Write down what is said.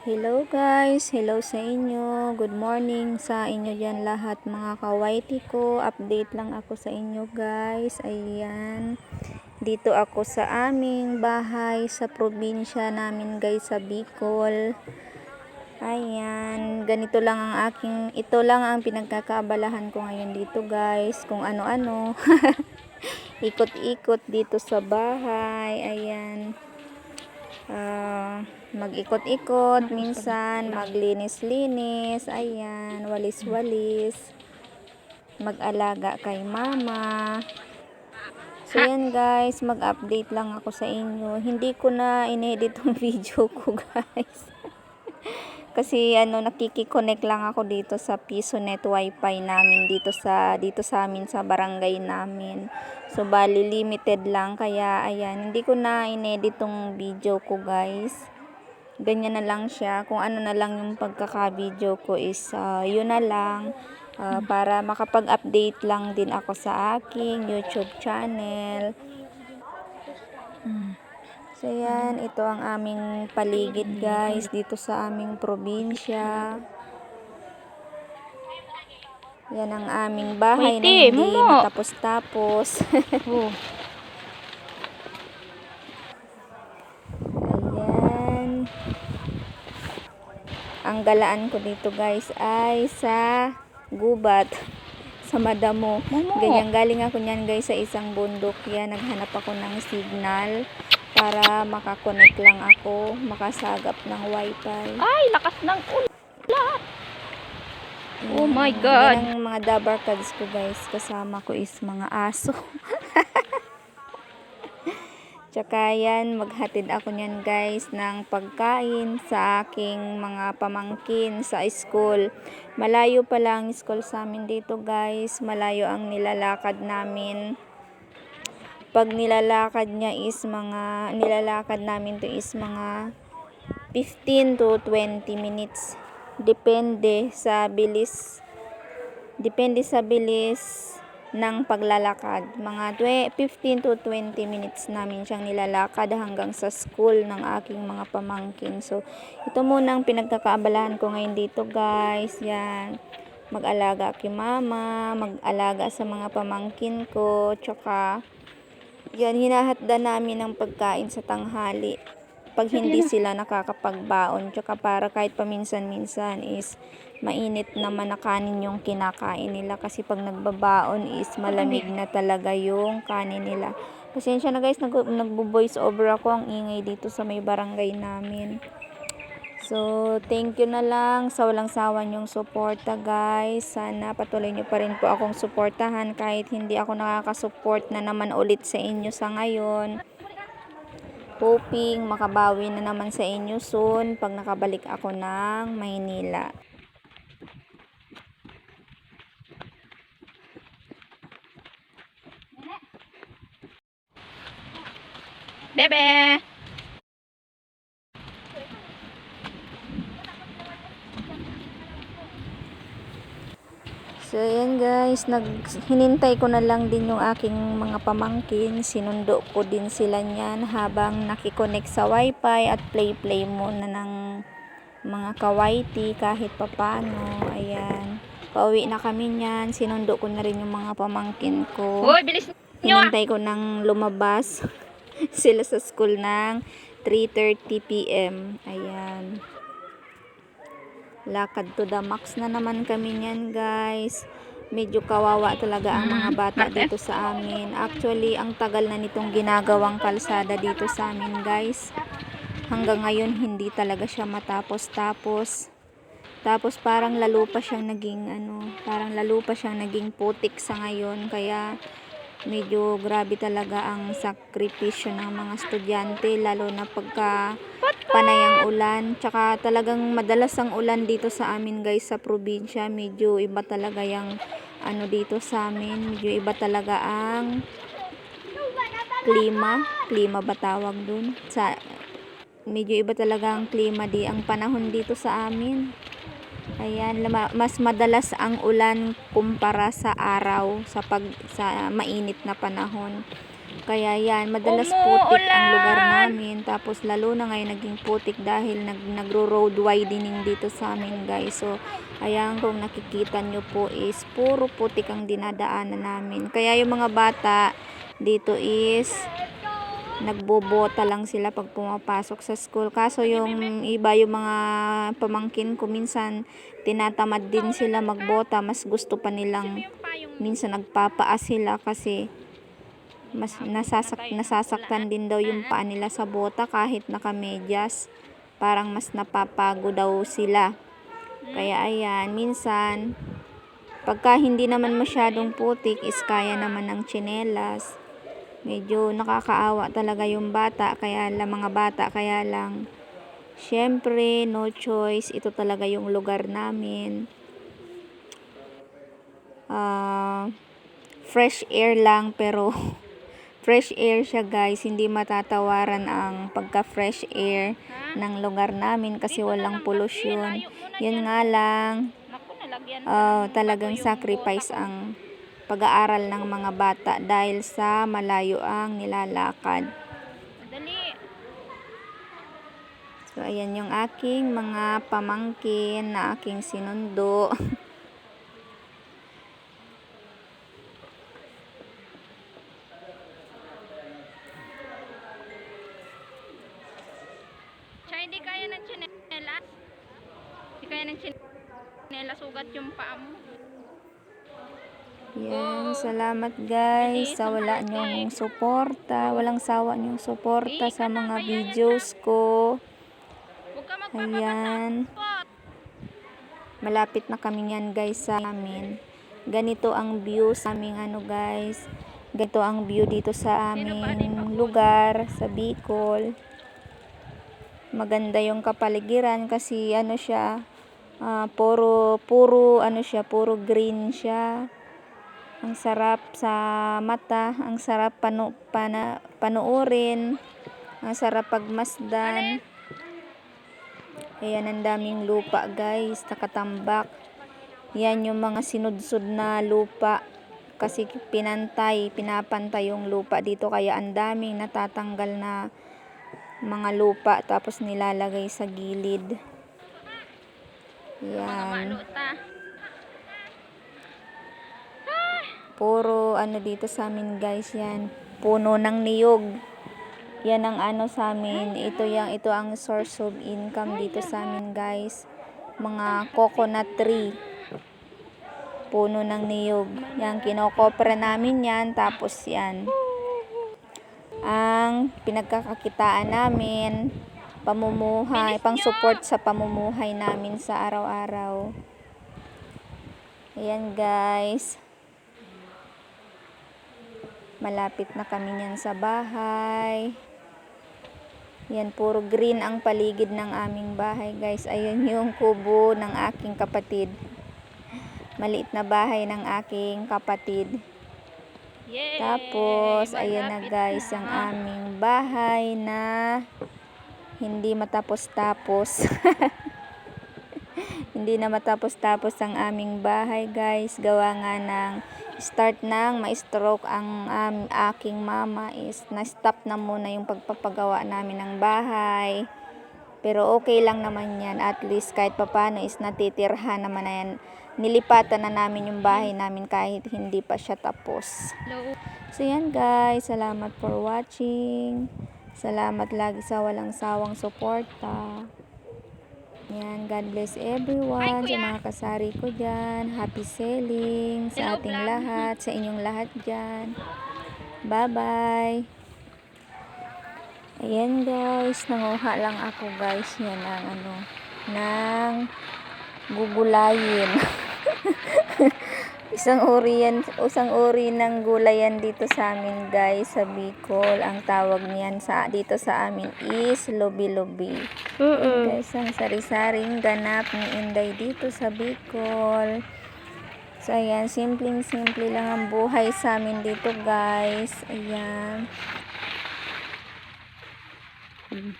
Hello guys, hello sa inyo. Good morning sa inyo dyan lahat mga kawaiti ko. Update lang ako sa inyo guys. Ayan. Dito ako sa aming bahay sa probinsya namin guys sa Bicol. Ayan. Ganito lang ang aking, ito lang ang pinagkakaabalahan ko ngayon dito guys. Kung ano-ano. Ikot-ikot dito sa bahay. Ayan. Ah, mag-ikot-ikot minsan, maglinis-linis, ayan, walis-walis, mag-alaga kay mama. So yan guys, mag-update lang ako sa inyo. Hindi ko na inedit yung video ko guys. Kasi ano nakiki-connect lang ako dito sa PisoNet Wi-Fi namin dito sa dito sa amin sa barangay namin. So bali limited lang kaya ayan, hindi ko na inedit tong video ko guys. Ganyan na lang siya. Kung ano na lang yung pagkaka-video ko is ah, yun na lang Ah, para makapag-update lang din ako sa aking YouTube channel. So yan, ito ang aming paligid guys dito sa aming probinsya. Yan ang aming bahay na Wait, eh, hindi matapos-tapos. Oh. Ayan. Ang galaan ko dito guys ay sa gubat sa madamo. Ganyan galing ako niyan guys sa isang bundok yan. Naghanap ako ng signal para makakonect lang ako, makasagap ng wifi. Ay, lakas ng ulan. Oh Ayan. my God. Yan ang mga dabar cards ko guys. Kasama ko is mga aso. Tsaka yan, maghatid ako niyan guys ng pagkain sa aking mga pamangkin sa school. Malayo pa lang school sa amin dito guys. Malayo ang nilalakad namin. Pag nilalakad niya is mga, nilalakad namin to is mga 15 to 20 minutes. Depende sa bilis. Depende sa bilis ng paglalakad. Mga twe- 15 to 20 minutes namin siyang nilalakad hanggang sa school ng aking mga pamangkin. So, ito muna ang pinagkakaabalahan ko ngayon dito guys. Yan. Mag-alaga kay mama, mag-alaga sa mga pamangkin ko, tsaka yan, hinahatda namin ng pagkain sa tanghali. Pag hindi sila nakakapagbaon, tsaka para kahit paminsan-minsan is mainit naman na kanin yung kinakain nila kasi pag nagbabaon is malamig na talaga yung kanin nila. Pasensya na guys, nag nagbo-voice over ako ang ingay dito sa may barangay namin. So, thank you na lang sa walang sawan yung suporta guys. Sana patuloy nyo pa rin po akong suportahan kahit hindi ako nakakasupport na naman ulit sa inyo sa ngayon. Hoping makabawi na naman sa inyo soon pag nakabalik ako ng Maynila. Bebe. So, yan guys, nag, hinintay ko na lang din yung aking mga pamangkin. Sinundo ko din sila niyan habang nakikonek sa wifi at play-play muna ng mga kawaiti kahit papano. Ayan. Pauwi na kami niyan. Sinundo ko na rin yung mga pamangkin ko. Hoy, bilis ah. Hinintay ko nang lumabas sila sa school ng 3.30 p.m. Ayan. Lakad to the max na naman kami niyan guys. Medyo kawawa talaga ang mga bata dito sa amin. Actually, ang tagal na nitong ginagawang kalsada dito sa amin guys. Hanggang ngayon hindi talaga siya matapos-tapos. Tapos parang lalo pa siyang naging ano, parang lalo pa siyang naging putik sa ngayon kaya medyo grabe talaga ang sakripisyo ng mga estudyante lalo na pagka panay ang ulan tsaka talagang madalas ang ulan dito sa amin guys sa probinsya medyo iba talaga yung ano dito sa amin medyo iba talaga ang klima. Klima ba tawag dun? Sa medyo iba talaga ang klima di ang panahon dito sa amin. Ayan, mas madalas ang ulan kumpara sa araw sa pag sa mainit na panahon. Kaya yan, madalas putik ang lugar namin. Tapos lalo na ngayon naging putik dahil nag, nagro-road widening dito sa amin guys. So, ayan kung nakikita nyo po is puro putik ang dinadaanan namin. Kaya yung mga bata dito is nagbobota lang sila pag pumapasok sa school. Kaso yung iba, yung mga pamangkin ko, minsan tinatamad din sila magbota. Mas gusto pa nilang minsan nagpapaas sila kasi mas nasasak nasasaktan din daw yung paa nila sa bota kahit nakamedyas. Parang mas napapago daw sila. Kaya ayan, minsan pagka hindi naman masyadong putik is kaya naman ng tsinelas. Medyo nakakaawa talaga yung bata, kaya lang mga bata, kaya lang syempre no choice, ito talaga yung lugar namin. Ah, fresh air lang pero fresh air siya guys. Hindi matatawaran ang pagka fresh air ng lugar namin kasi walang polusyon yun nga lang. Ah, talagang sacrifice ang pag-aaral ng mga bata dahil sa malayo ang nilalakad. So ayan yung aking mga pamangkin na aking sinundo Hindi kaya ng tsinelas. Hindi kaya ng tsinelas. Sugat yung paa mo. Yan, salamat guys sa wala niyong suporta. Walang sawa niyong suporta sa mga videos ko. Ayan. Malapit na kami yan guys sa amin. Ganito ang view sa aming ano guys. Ganito ang view dito sa aming lugar sa Bicol. Maganda yung kapaligiran kasi ano siya, ah, puro puro ano siya, puro green siya. Ang sarap sa mata, ang sarap panu pana, panuorin, ang sarap pagmasdan. Ayan, ang daming lupa guys, nakatambak. Yan yung mga sinudsud na lupa. Kasi pinantay, pinapantay yung lupa dito. Kaya ang daming natatanggal na mga lupa. Tapos nilalagay sa gilid. Yan. Puro ano dito sa amin guys yan. Puno ng niyog. Yan ang ano sa amin. Ito yung ito ang source of income dito sa amin guys. Mga coconut tree. Puno ng niyog. Yan kinokopra namin yan tapos yan. Ang pinagkakakitaan namin pamumuhay, pang support sa pamumuhay namin sa araw-araw. Ayan guys. Malapit na kami niyan sa bahay. Yan, puro green ang paligid ng aming bahay, guys. Ayun yung kubo ng aking kapatid. Maliit na bahay ng aking kapatid. Yay! Tapos, ayan na guys, ang aming bahay na hindi matapos-tapos. hindi na matapos-tapos ang aming bahay, guys. Gawa nga ng start nang ma-stroke ang um, aking mama is na-stop na muna yung pagpapagawa namin ng bahay. Pero okay lang naman yan. At least kahit papano is natitirhan naman na yan. Nilipatan na namin yung bahay namin kahit hindi pa siya tapos. So yan guys, salamat for watching. Salamat lagi sa walang sawang suporta. Yan, God bless everyone sa mga kasari ko dyan. Happy selling sa ating lahat, sa inyong lahat dyan. Bye-bye. Ayan guys, nanguha lang ako guys. Yan ang ano, ng gugulayin. Isang uri yan, isang uri ng gulay yan dito sa amin guys sa Bicol. Ang tawag niyan sa dito sa amin is lobi-lobi. Guys, ang sari-saring ganap ni Inday dito sa Bicol. So ayan, simpleng-simple lang ang buhay sa amin dito guys. Ayan. Hmm.